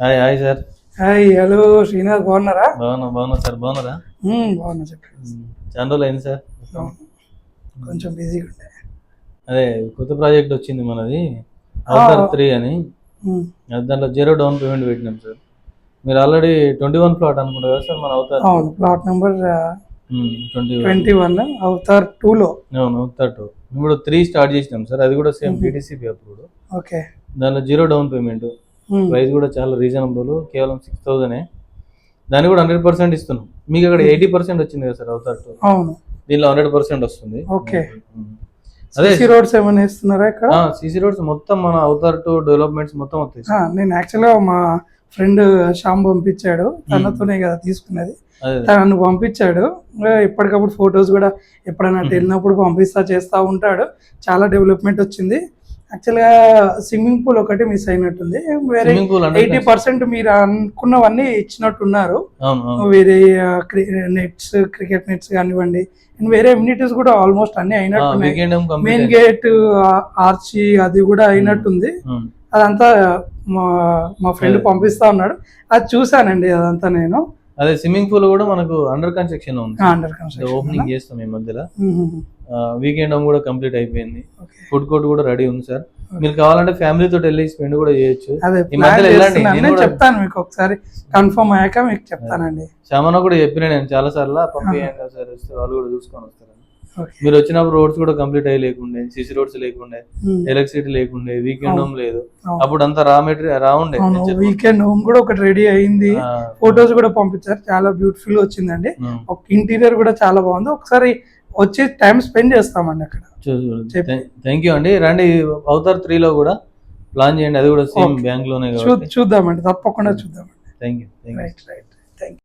Hi hi sir hi hello Srinath బాగున్నారా? బాగున్నా బాగున్నా సార్ బాగున్నారా? బాగున్నా చెప్పండి చాలా రోజులు అయింది సార్ కొంచెం బిజీగా ఉండే. అదే కొత్త ప్రాజెక్ట్ వచ్చింది మనది. అవతార్ త్రీ అని. దాంట్లో జీరో డౌన్ పేమెంట్ పెట్టినాం సార్ మీరు ఆల్రెడీ ట్వంటీ వన్ ప్లాట్ అనుకుంటారు కదా సార్ మన అవతార్ అవును plot number twenty twenty one Avatar టూలో అవును అవతార్ టూ ఇప్పుడు త్రీ స్టార్ట్ చేసినాం సార్ అది కూడా సేమ్ పీటీసీపీ అప్పుడు ఓకే. దాంట్లో జీరో డౌన్ పేమెంట్. ప్రైస్ కూడా చాలా రీజనబుల్ కేవలం సిక్స్ థౌజండే దాన్ని కూడా హండ్రెడ్ పర్సెంట్ ఇస్తున్నాం. మీకు అక్కడ ఎయిటీ పర్సెంట్ వచ్చింది కదా సార్ అవతార్ అవును. దీనిలో హండ్రెడ్ పర్సెంట్ వస్తుంది. ఓకే. ఉమ్. అదే సిసి రోడ్స్ ఏమైనా ఇస్తున్నారా ఇక్కడ? సిసి రోడ్స్ మొత్తం మన అవతార్ టు డెవలప్మెంట్స్ మొత్తం వస్తాయి నేను యాక్చువల్గా మా ఫ్రెండ్ శ్యామ్ పంపించాడు. తనతోనే కదా తీసుకున్నది. అదే. తను పంపించాడు. ఎప్పటికప్పుడు ఫొటోస్ కూడా ఎప్పుడైనా వెళ్ళినప్పుడు పంపిస్తా చేస్తూ ఉంటాడు. చాలా డెవలప్మెంట్ వచ్చింది. యాక్చువల్గా స్విమ్మింగ్ పూల్ ఒకటి మిస్ అయినట్టుంది. వేరే ఎయిటీ పర్సెంట్ మీరు అనుకున్నవన్నీ ఇచ్చినట్టున్నారు. వేరే నెట్స్ క్రికెట్ నెట్స్ కానివ్వండి and వేరే ఇమ్యూనిటీస్ కూడా ఆల్మోస్ట్ అన్ని వీకెండ్ మెయిన్ గేట్ ఆర్చి అది కూడా అయినట్టుంది. అదంతా మా మా ఫ్రెండ్. పంపిస్తా ఉన్నాడు. అది చూసానండి అదంతా నేను. అదే స్విమ్మింగ్ పూల్ కూడా మనకు అండర్ కన్స్ట్రక్షన్ ఉంది. అండర్ ఓపెనింగ్ చేస్తాం ఈ మధ్యలో. వీకెండ్ హోమ్ కూడా కంప్లీట్ అయిపోయింది. ఫుడ్ కోర్ట్ కూడా రెడీ ఉంది సార్ మీరు కావాలంటే ఫ్యామిలీ తోటి వెళ్ళి స్పెండ్ కూడా చేయొచ్చు. ఈ మధ్యలో వెళ్ళండి. నేను చెప్తాను మీకు ఒకసారి. కన్ఫర్మ్ అయ్యాక మీకు చెప్తానండి. శ్యామన కూడా చెప్పిన నేను చాలా సార్లు పంపించండి సార్ వస్తే వాళ్ళు కూడా చూసుకొని వస్తారు మీరు వచ్చినప్పుడు రోడ్స్ కూడా కంప్లీట్ అయ్యి లేకుండే సిసి రోడ్స్ లేకుండే ఉమ్. ఎలక్ట్రిసిటీ లేకుండే వీకెండ్. హోమ్ లేదు. అప్పుడు అంతా రా మెటీరియల్ రా ఉండే. వీకెండ్ హోమ్ కూడా ఒకటి రెడీ అయింది. ఫొటోస్ కూడా పంపించారు. చాలా బ్యూటిఫుల్ వచ్చిందండి. ఇంటీరియర్ కూడా చాలా బాగుంది. ఒకసారి వచ్చి టైం స్పెండ్ చేస్తామండి అక్కడ. థ్యాంక్ యూ అండి. రండి అవతార్ త్రీ లో కూడా ప్లాన్ చేయండి. అది కూడా సేమ్. బ్యాంక్లోనే చూద్దామండి. తప్పకుండా చూద్దామండి. Thank you thank you right right thank